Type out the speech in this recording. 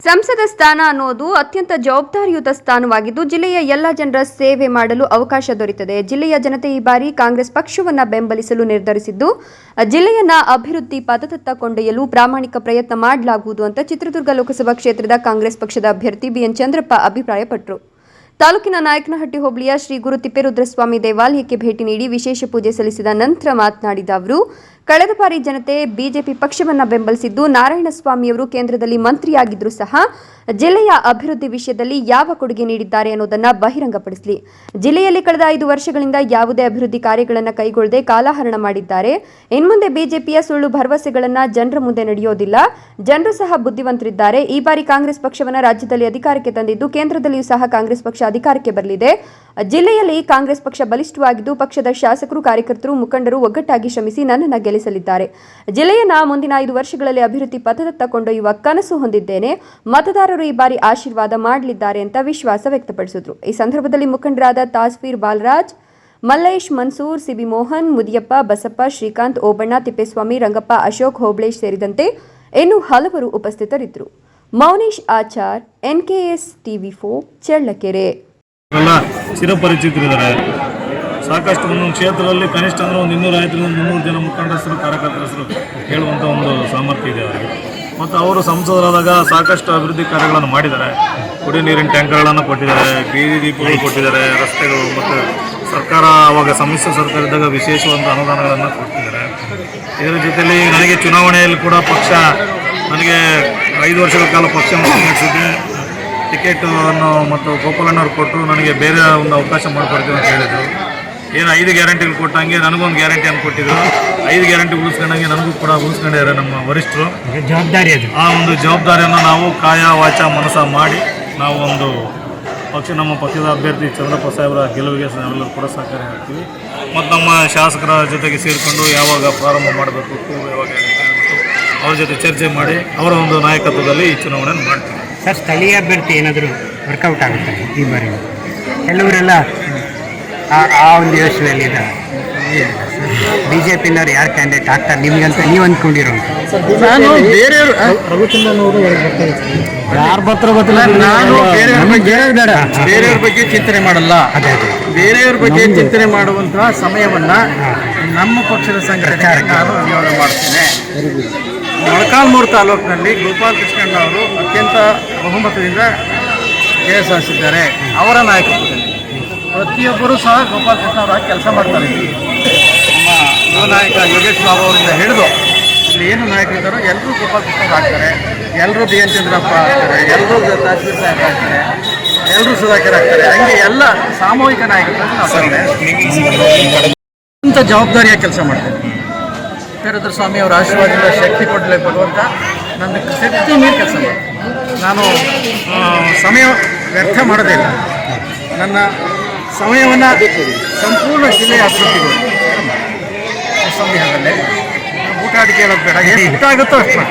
ಸಂಸದ ಸ್ಥಾನ ಅನ್ನೋದು ಅತ್ಯಂತ ಜವಾಬ್ದಾರಿಯುತ ಸ್ಥಾನವಾಗಿದ್ದು, ಜಿಲ್ಲೆಯ ಎಲ್ಲ ಜನರ ಸೇವೆ ಮಾಡಲು ಅವಕಾಶ ದೊರೆಯುತ್ತದೆ ಜಿಲ್ಲೆಯ ಜನತೆ ಈ ಬಾರಿ ಕಾಂಗ್ರೆಸ್ ಪಕ್ಷವನ್ನ ಬೆಂಬಲಿಸಲು ನಿರ್ಧರಿಸಿದ್ದು, ಜಿಲ್ಲೆಯನ್ನ ಅಭಿವೃದ್ಧಿ ಪಥದತ್ತ ಕೊಂಡೊಯ್ಯಲು ಪ್ರಾಮಾಣಿಕ ಪ್ರಯತ್ನ ಮಾಡಲಾಗುವುದು ಅಂತ ಚಿತ್ರದುರ್ಗ ಲೋಕಸಭಾ ಕ್ಷೇತ್ರದ ಕಾಂಗ್ರೆಸ್ ಪಕ್ಷದ ಅಭ್ಯರ್ಥಿ ಬಿಎನ್ ಚಂದ್ರಪ್ಪ ಅಭಿಪ್ರಾಯಪಟ್ಟರು ತಾಲೂಕಿನ ನಾಯಕನಹಟ್ಟಿ ಹೋಬಳಿಯ ಶ್ರೀ ಗುರು ತಿಪ್ಪೇರುದ್ರಸ್ವಾಮಿ ದೇವಾಲಯಕ್ಕೆ ಭೇಟಿ ನೀಡಿ ವಿಶೇಷ ಪೂಜೆ ಸಲ್ಲಿಸಿದ ನಂತರ ಮಾತನಾಡಿದ ಅವರು ಕಳೆದ ಬಾರಿ ಜನತೆ ಬಿಜೆಪಿ ಪಕ್ಷವನ್ನ ಬೆಂಬಲಿಸಿದ್ದು ನಾರಾಯಣಸ್ವಾಮಿಯವರು ಕೇಂದ್ರದಲ್ಲಿ ಮಂತ್ರಿಯಾಗಿದ್ದರೂ ಸಹ ಜಿಲ್ಲೆಯ ಅಭಿವೃದ್ಧಿ ವಿಷಯದಲ್ಲಿ ಯಾವ ಕೊಡುಗೆ ನೀಡಿದ್ದಾರೆ ಅನ್ನೋದನ್ನ ಬಹಿರಂಗಪಡಿಸಲಿ. ಜಿಲ್ಲೆಯಲ್ಲಿ ಕಳೆದ ಐದು ವರ್ಷಗಳಿಂದ ಯಾವುದೇ ಅಭಿವೃದ್ಧಿ ಕಾರ್ಯಗಳನ್ನು ಕೈಗೊಳ್ಳದೆ ಕಾಲಹರಣ ಮಾಡಿದ್ದಾರೆ. ಇನ್ಮುಂದೆ ಬಿಜೆಪಿಯ ಸುಳ್ಳು ಭರವಸೆಗಳನ್ನು ಜನರ ಮುಂದೆ ನಡೆಯೋದಿಲ್ಲ. ಜನರು ಸಹ ಬುದ್ಧಿವಂತರಿದ್ದಾರೆ. ಈ ಬಾರಿ ಕಾಂಗ್ರೆಸ್ ಪಕ್ಷವನ್ನು ರಾಜ್ಯದಲ್ಲಿ ಅಧಿಕಾರಕ್ಕೆ ತಂದಿದ್ದು ಕೇಂದ್ರದಲ್ಲಿಯೂ ಸಹ ಕಾಂಗ್ರೆಸ್ ಪಕ್ಷ ಅಧಿಕಾರಕ್ಕೆ ಬರಲಿದೆ. ಜಿಲ್ಲೆಯಲ್ಲಿ ಕಾಂಗ್ರೆಸ್ ಪಕ್ಷ ಬಲಿಷ್ಠವಾಗಿದ್ದು ಪಕ್ಷದ ಶಾಸಕರು, ಕಾರ್ಯಕರ್ತರು, ಮುಖಂಡರು ಒಗ್ಗಟ್ಟಾಗಿ ಶ್ರಮಿಸಿ ನನ್ನನ್ನು ಗೆಲ್ಲಿಸಲಿದ್ದಾರೆ ಜಿಲ್ಲೆಯನ್ನ ಮುಂದಿನ ಐದು ವರ್ಷಗಳಲ್ಲಿ ಅಭಿವೃದ್ಧಿ ಪಥದತ್ತ ಕೊಂಡೊಯ್ಯುವ ಕನಸು ಹೊಂದಿದ್ದೇನೆ. ಮತದಾರರು ಈ ಬಾರಿ ಆಶೀರ್ವಾದ ಮಾಡಲಿದ್ದಾರೆ ಅಂತ ವಿಶ್ವಾಸ ವ್ಯಕ್ತಪಡಿಸಿದ್ರು. ಈ ಸಂದರ್ಭದಲ್ಲಿ ಮುಖಂಡರಾದ ತಾಸ್ವೀರ್ ಬಾಲರಾಜ್, ಮಲ್ಲೇಶ್ ಮನ್ಸೂರ್, ಸಿಬಿ ಮೋಹನ್, ಮುದಿಯಪ್ಪ, ಬಸಪ್ಪ, ಶ್ರೀಕಾಂತ್, ಓಬಣ್ಣ, ತಿಪ್ಪೇಸ್ವಾಮಿ, ರಂಗಪ್ಪ, ಅಶೋಕ್, ಹೋಬ್ಳೇಶ್ ಸೇರಿದಂತೆ ಇನ್ನು ಹಲವರು ಉಪಸ್ಥಿತರಿದ್ದರು. Mounesh Achar, NKS TV four, Challakere. ಸಾಕಷ್ಟು ಒಂದೊಂದು ಕ್ಷೇತ್ರದಲ್ಲಿ ಕನಿಷ್ಠ ಅಂದರೆ ಒಂದು ಇನ್ನೂರ ಐದರಿಂದ ಮುನ್ನೂರು ಜನ ಮುಖಂಡಸ್ಥರು ಕಾರ್ಯಕರ್ತರ ಹೇಳುವಂಥ ಒಂದು ಸಾಮರ್ಥ್ಯ ಇದೆ ಅವರಿಗೆ. ಮತ್ತು ಅವರು ಸಂಸದರಾದಾಗ ಸಾಕಷ್ಟು ಅಭಿವೃದ್ಧಿ ಕಾರ್ಯಗಳನ್ನು ಮಾಡಿದ್ದಾರೆ. ಕುಡಿ ನೀರಿನ ಟ್ಯಾಂಕರ್ಗಳನ್ನು ಕೊಟ್ಟಿದ್ದಾರೆ, ಬೀದಿ ದೀಪಗಳು ಕೊಟ್ಟಿದ್ದಾರೆ, ರಸ್ತೆಗಳು ಮತ್ತು ಸರ್ಕಾರ ಅವಾಗ ಸಮ್ಮಿಶ್ರ ಸರ್ಕಾರ ಇದ್ದಾಗ ವಿಶೇಷವಾದ ಅನುದಾನಗಳನ್ನು ಕೊಟ್ಟಿದ್ದಾರೆ. ಇದರ ಜೊತೆಯಲ್ಲಿ ನನಗೆ ಚುನಾವಣೆಯಲ್ಲಿ ಕೂಡ ಪಕ್ಷ ನನಗೆ ಐದು ವರ್ಷಗಳ ಕಾಲ ಪಕ್ಷ ನಡೆಸಿದ್ದೆ ಟಿಕೆಟನ್ನು ಮತ್ತು ಗೋಪಾಲಣ್ಣವ್ರು ಕೊಟ್ಟರು, ನನಗೆ ಬೇರೆ ಒಂದು ಅವಕಾಶ ಮಾಡಿಕೊಡ್ತೀವಿ ಅಂತ ಹೇಳಿದರು. ಏನು ಐದು ಗ್ಯಾರಂಟಿಗಳು ಕೊಟ್ಟಂಗೆ ನನಗೊಂದು ಅಂತ ಕೊಟ್ಟಿದ್ರು. ಐದು ಗ್ಯಾರಂಟಿ ಉಳಿಸ್ಕೊಂಡಂಗೆ ನನಗೂ ಕೂಡ ಉಳಿಸ್ಕೊಂಡಿದ್ದಾರೆ ನಮ್ಮ ವರಿಷ್ಠರು ಜವಾಬ್ದಾರಿ ಅದು. ಆ ಒಂದು ಜವಾಬ್ದಾರಿಯನ್ನು ನಾವು ಕಾಯ ವಾಚ ಮನಸ ಮಾಡಿ ನಾವು ಒಂದು ಪಕ್ಷ ನಮ್ಮ ಪಕ್ಷದ ಅಭ್ಯರ್ಥಿ ಚಂದ್ರಪ್ಪ ಸಾಹೇಬರ ಗೆಲುವಿಗೆ ನಾವೆಲ್ಲರೂ ಕೂಡ ಸಹಕಾರ ಹಾಕ್ತೀವಿ ಮತ್ತು ನಮ್ಮ ಶಾಸಕರ ಜೊತೆಗೆ ಸೇರಿಕೊಂಡು ಯಾವಾಗ ಪ್ರಾರಂಭ ಮಾಡಬೇಕು ಯಾವಾಗ ಅವ್ರ ಜೊತೆ ಚರ್ಚೆ ಮಾಡಿ ಅವರ ಒಂದು ನಾಯಕತ್ವದಲ್ಲಿ ಈ ಚುನಾವಣೆಯನ್ನು ಮಾಡ್ತೀವಿ. ಸರ್ ಸ್ಥಳೀಯ ಅಭ್ಯರ್ಥಿ ಏನಾದರೂ ವರ್ಕೌಟ್ ಆಗುತ್ತೆ ಈ ಬಾರಿ? ಕೆಲವರೆಲ್ಲ ಆ ಆ ಒಂದು ಯೋಚನೆಯಲ್ಲಿ ಇದ್ದಾರೆ. ಬಿ ಜೆ ಪಿನವ್ರು ಯಾರು ಕ್ಯಾಂಡಿಡೇಟ್ ಆಗ್ತಾರೆ ಅಂತ ನೀವು ಅಂದ್ಕೊಂಡಿರೋ ನಾನು ಬೇರೆಯವ್ರು ಯಾರ ಬತ್ರ ಗೊತ್ತಿಲ್ಲ. ನಾನು ಬೇರೆಯವ್ರ ಬಗ್ಗೆ ಬೇರೆಯವ್ರ ಬಗ್ಗೆ ಚಿಂತನೆ ಮಾಡಲ್ಲ. ಅದೇ ಅದೇ. ಬೇರೆಯವ್ರ ಬಗ್ಗೆ ಚಿಂತನೆ ಮಾಡುವಂತಹ ಸಮಯವನ್ನ ನಮ್ಮ ಪಕ್ಷದ ಸಂಘಟನೆ ನಾನು ಮಾಡ್ತೇನೆ. ಮೊಳಕಾಲ್ಮೂರು ತಾಲೂಕಿನಲ್ಲಿ ಗೋಪಾಲ್ ಕೃಷ್ಣಣ್ಣ ಅವರು ಅತ್ಯಂತ ಬಹುಮತದಿಂದ ಜಯ ಸಾಧಿಸಿದ್ದಾರೆ ಅವರ ನಾಯಕತ್ವದಲ್ಲಿ. ಪ್ರತಿಯೊಬ್ಬರೂ ಸಹ ಗೋಪಾಲ ಕೃಷ್ಣ ಅವರ ಕೆಲಸ ಮಾಡ್ತಾರೆ. ನಮ್ಮ ಯುವ ನಾಯಕ ಯೋಗೇಶ್ ಬಾಬು ಅವರಿಂದ ಹಿಡಿದು ಇಲ್ಲಿ ಏನು ನಾಯಕರಿದ್ದಾರೋ ಎಲ್ಲರೂ ಗೋಪಾಲ್ ಕೃಷ್ಣ ಆಗ್ತಾರೆ. ಎಲ್ಲರೂ ಬಿ ಎನ್ ಚಂದ್ರಪ್ಪ ಆಗ್ತಾರೆ ಎಲ್ಲರೂ ತಾಸ್ಬೀರ್ ಸಾಹೇಬ್ ಆಗ್ತಾರೆ ಎಲ್ಲರೂ ಸುಧಾಕರ್ ಆಗ್ತಾರೆ. ಹಂಗೆ ಎಲ್ಲ ಸಾಮೂಹಿಕ ನಾಯಕರು. ಅಂತ ಜವಾಬ್ದಾರಿಯ ಕೆಲಸ ಮಾಡ್ತಾರೆ. ಪೇರದ್ರ ಸ್ವಾಮಿ ಅವರ ಆಶೀರ್ವಾದದಿಂದ ಶಕ್ತಿ ಕೊಡಲೇ ಭಗವಂತ ನನ್ನ ಶಕ್ತಿ ಮೀರಿ ಕೆಲಸ ನಾನು ಸಮಯ ವ್ಯರ್ಥ ಮಾಡೋದಿಲ್ಲ ನನ್ನ ಸಮಯವನ್ನು ಸಂಪೂರ್ಣ ಜಿಲ್ಲೆಯ ಅಭಿವೃದ್ಧಿಗಳು ಸಂದೇಹದಲ್ಲಿ ಊಟ ಅಡಿಕೆ ಹೇಳೋದು ಬೇಡ. ಎಷ್ಟು ಆಗುತ್ತೋ ಅಷ್ಟು